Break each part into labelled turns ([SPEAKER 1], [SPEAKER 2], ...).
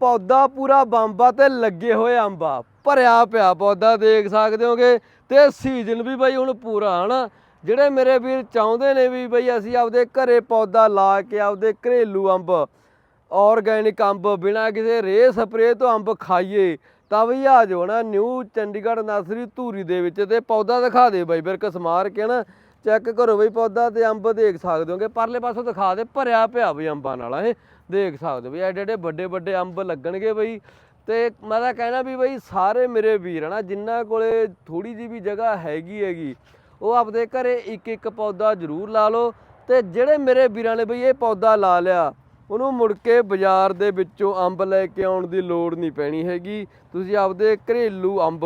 [SPEAKER 1] ਪੌਦਾ ਪੂਰਾ ਬੰਬਾ ਤੇ ਲੱਗੇ ਹੋਏ ਅੰਬਾ। ਭਰਿਆ ਪਿਆ ਪੌਦਾ, ਦੇਖ ਸਕਦੇ ਹੋਗੇ? ਤੇ ਸੀਜ਼ਨ ਵੀ ਬਈ ਹੁਣ ਪੂਰਾ, ਹਨਾ? ਜਿਹੜੇ ਮੇਰੇ ਵੀਰ ਚਾਹੁੰਦੇ ਨੇ ਵੀ ਬਈ ਅਸੀਂ ਆਪਦੇ ਘਰੇ ਪੌਦਾ ਲਾ ਕੇ ਆਪਦੇ ਘਰੇਲੂ ਅੰਬ ਆਰਗੈਨਿਕ ਅੰਬ ਬਿਨਾ ਕਿਸੇ ਰੇ ਸਪਰੇ ਤੋਂ ਅੰਬ ਖਾਈਏ, ਤਾਂ ਬਈ ਆ ਜਾਓ ਨਾ, ਨਿਊ ਚੰਡੀਗੜ੍ਹ ਨਰਸਰੀ ਧੂਰੀ ਦੇ ਵਿੱਚ ਤੇ ਪੌਦਾ ਦਿਖਾ ਦੇ ਬਾਈ, ਫਿਰ ਕਸਮਾਰ ਕੇ ਨਾ ਚੈੱਕ ਕਰੋ ਬਈ ਪੌਦਾ ਤੇ ਅੰਬ ਦੇਖ ਸਕਦੇ ਹੋਗੇ। ਪਰਲੇ ਪਾਸੋਂ ਦਿਖਾ ਦੇ, ਭਰਿਆ ਪਿਆ ਬਈ ਅੰਬਾਂ ਨਾਲ ਇਹ ਦੇਖ ਸਕਦੇ ਹੋ ਬਈ ਐਡੇ ਐਡੇ ਵੱਡੇ ਵੱਡੇ ਅੰਬ ਲੱਗਣਗੇ ਬਈ। ਤੇ ਮੈਂ ਤਾਂ ਕਹਿਣਾ ਵੀ ਬਈ, ਸਾਰੇ ਮੇਰੇ ਵੀਰ ਹਨਾ, ਜਿਨ੍ਹਾਂ ਕੋਲੇ ਥੋੜੀ ਜਿਹੀ ਵੀ ਜਗ੍ਹਾ ਹੈਗੀ ਹੈਗੀ, ਉਹ ਆਪਦੇ ਘਰੇ ਇੱਕ ਇੱਕ ਪੌਦਾ ਜ਼ਰੂਰ ਲਾ ਲਓ। ਤੇ ਜਿਹੜੇ ਮੇਰੇ ਵੀਰਾਂ ਨੇ ਬਈ ਇਹ ਪੌਦਾ ਲਾ ਲਿਆ, ਉਹਨੂੰ ਮੁੜ ਕੇ ਬਾਜ਼ਾਰ ਦੇ ਵਿੱਚੋਂ ਅੰਬ ਲੈ ਕੇ ਆਉਣ ਦੀ ਲੋੜ ਨਹੀਂ ਪੈਣੀ ਹੈਗੀ। ਤੁਸੀਂ ਆਪਦੇ ਘਰੇਲੂ ਅੰਬ,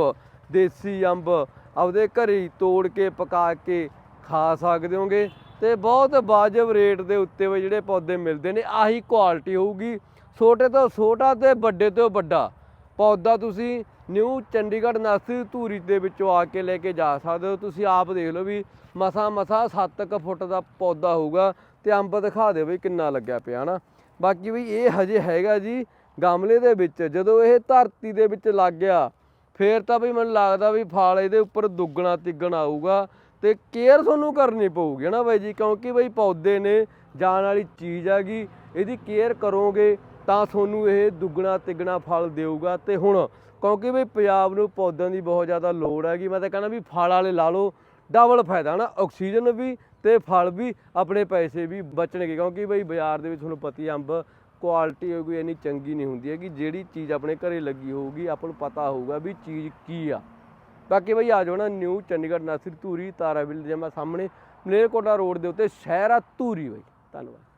[SPEAKER 1] ਦੇਸੀ ਅੰਬ, ਆਪਦੇ ਘਰੇ ਤੋੜ ਕੇ, ਪਕਾ ਕੇ ਖਾ ਸਕਦੇ ਹੋਗੇ ਤੇ ਬਹੁਤ ਵਾਜਬ ਰੇਟ ਦੇ ਉੱਤੇ ਵੀ ਜਿਹੜੇ ਪੌਦੇ ਮਿਲਦੇ ਨੇ, ਆਹੀ ਕੁਆਲਿਟੀ ਹੋਊਗੀ। ਛੋਟੇ ਤੋਂ ਛੋਟਾ ਤੇ ਵੱਡੇ ਤੋਂ ਵੱਡਾ ਪੌਦਾ ਤੁਸੀਂ ਨਿਊ ਚੰਡੀਗੜ੍ਹ ਨਰਸਰੀ ਧੂਰੀ ਦੇ ਵਿੱਚੋਂ ਆ ਕੇ ਲੈ ਕੇ ਜਾ ਸਕਦੇ ਹੋ। ਤੁਸੀਂ ਆਪ ਦੇਖ ਲਓ ਵੀ ਮਸਾ ਮਸਾ 7 ਫੁੱਟ ਦਾ ਪੌਦਾ ਹੋਊਗਾ ਤੇ ਅੰਬ ਦਿਖਾ ਦਿਓ ਵੀ ਕਿੰਨਾ ਲੱਗਿਆ ਪਿਆ ਨਾ ਬਾਕੀ ਵੀ ਇਹ ਹਜੇ ਹੈਗਾ ਜੀ ਗਮਲੇ ਦੇ ਵਿੱਚ, ਜਦੋਂ ਇਹ ਧਰਤੀ ਦੇ ਵਿੱਚ ਲੱਗ ਗਿਆ, ਫੇਰ ਤਾਂ ਵੀ ਮੈਨੂੰ ਲੱਗਦਾ ਵੀ ਫਲ ਇਹਦੇ ਉੱਪਰ ਦੁੱਗਣਾ ਤਿੱਗਣਾ ਆਊਗਾ ਤੇ ਕੇਅਰ ਤੁਹਾਨੂੰ ਕਰਨੀ ਪਊਗੀ ਨਾ ਬਾਈ ਜੀ? ਕਿਉਂਕਿ ਬਈ ਪੌਦੇ ਨੇ ਜਾਣ ਵਾਲੀ ਚੀਜ਼ ਹੈਗੀ, ਇਹਦੀ ਕੇਅਰ ਕਰੋਗੇ ਤਾਂ ਤੁਹਾਨੂੰ ਇਹ ਦੁੱਗਣਾ ਤਿੱਗਣਾ ਫਲ ਦੇਊਗਾ। ਤੇ ਹੁਣ ਕਿਉਂਕਿ ਬਈ ਪੰਜਾਬ ਨੂੰ ਪੌਦਿਆਂ ਦੀ ਬਹੁਤ ਜ਼ਿਆਦਾ ਲੋੜ ਹੈਗੀ, ਮੈਂ ਤਾਂ ਕਹਿੰਦਾ ਵੀ ਫਲ ਵਾਲੇ ਲਾ ਲਓ, ਡਬਲ ਫਾਇਦਾ ਨਾ? ਆਕਸੀਜਨ ਵੀ ਤੇ ਫਲ ਵੀ, ਆਪਣੇ ਪੈਸੇ ਵੀ ਬਚਣਗੇ। ਕਿਉਂਕਿ ਬਈ ਬਾਜ਼ਾਰ ਦੇ ਵਿੱਚ ਤੁਹਾਨੂੰ ਪਤੀ ਅੰਬ ਕੁਆਲਿਟੀ ਕੋਈ ਇੰਨੀ ਚੰਗੀ ਨਹੀਂ ਹੁੰਦੀ ਹੈਗੀ, ਜਿਹੜੀ ਚੀਜ਼ ਆਪਣੇ ਘਰੇ ਲੱਗੀ ਹੋਊਗੀ, ਆਪਾਂ ਨੂੰ ਪਤਾ ਹੋਊਗਾ ਵੀ ਚੀਜ਼ ਕੀ ਆ। ਬਾਕੀ ਬਈ ਆ ਜਾਓ ਨਾ ਨਿਊ ਚੰਡੀਗੜ੍ਹ ਨਰਸਰੀ ਧੂਰੀ, ਤਾਰਾਵਿਲ ਦੇ ਮੈਂ ਸਾਹਮਣੇ ਮਲੇਰਕੋਟਾ ਰੋਡ ਦੇ ਉੱਤੇ, ਸ਼ਹਿਰ ਆ ਧੂਰੀ ਬਈ। ਧੰਨਵਾਦ।